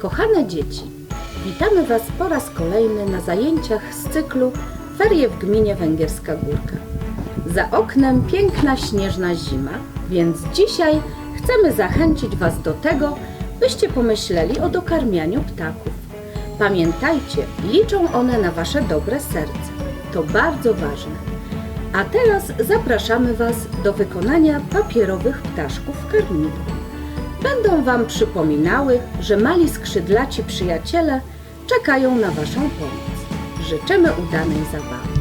Kochane dzieci, witamy Was po raz kolejny na zajęciach z cyklu Ferie w gminie Węgierska Górka. Za oknem piękna śnieżna zima, więc dzisiaj chcemy zachęcić Was do tego, byście pomyśleli o dokarmianiu ptaków. Pamiętajcie, liczą one na Wasze dobre serce. To bardzo ważne. A teraz zapraszamy Was do wykonania papierowych ptaszków w karmniku. Będą Wam przypominały, że mali skrzydlaci przyjaciele czekają na Waszą pomoc. Życzymy udanej zabawy.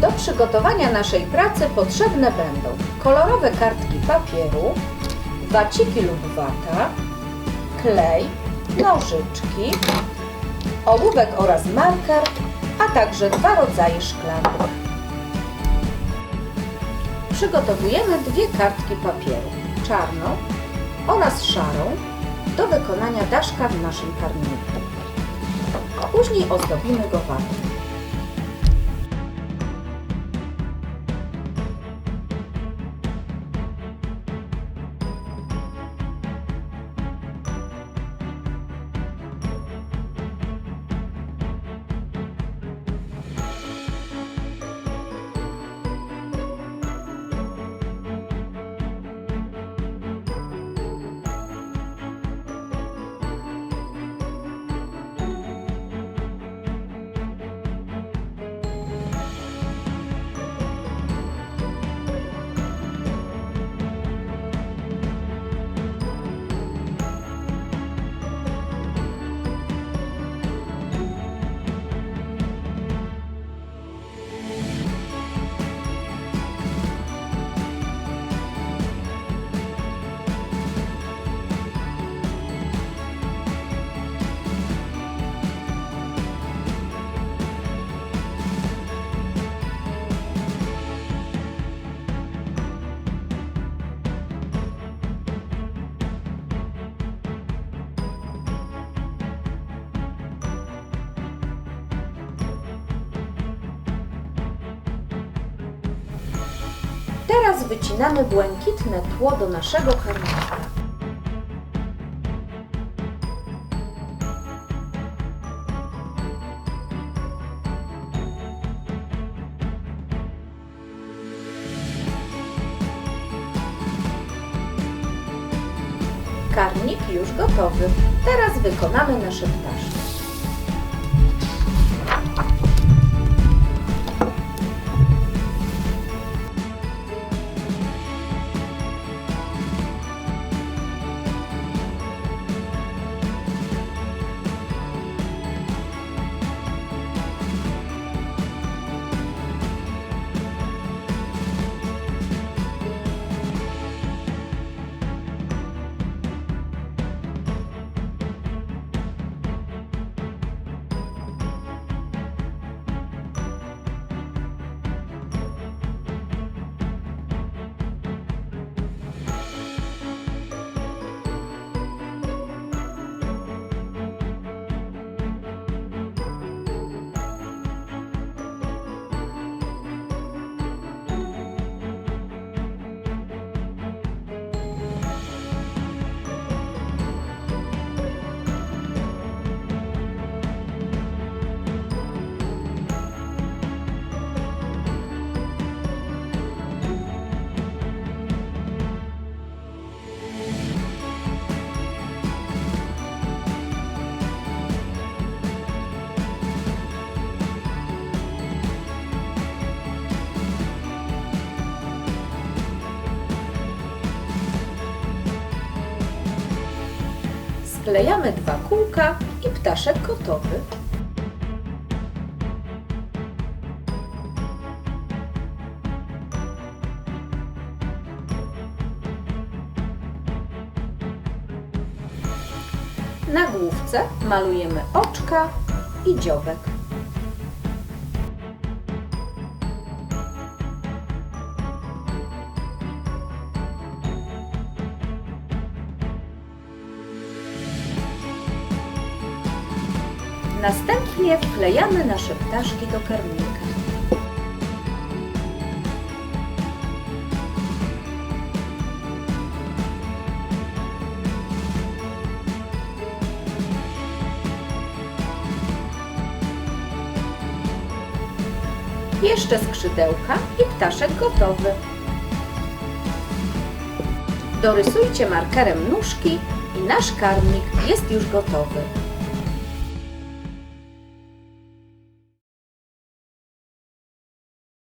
Do przygotowania naszej pracy potrzebne będą kolorowe kartki papieru, waciki lub wata, klej, nożyczki, ołówek oraz marker, a także dwa rodzaje szklanek. Przygotowujemy dwie kartki papieru, czarną oraz szarą, do wykonania daszka w naszym karmniku. Później ozdobimy go watą. Teraz wycinamy błękitne tło do naszego karmnika. Karmnik już gotowy. Teraz wykonamy nasze ptaszki. Sklejamy dwa kółka i ptaszek gotowy. Na główce malujemy oczka i dziobek. Następnie wklejamy nasze ptaszki do karmnika. Jeszcze skrzydełka i ptaszek gotowy. Dorysujcie markerem nóżki i nasz karmnik jest już gotowy.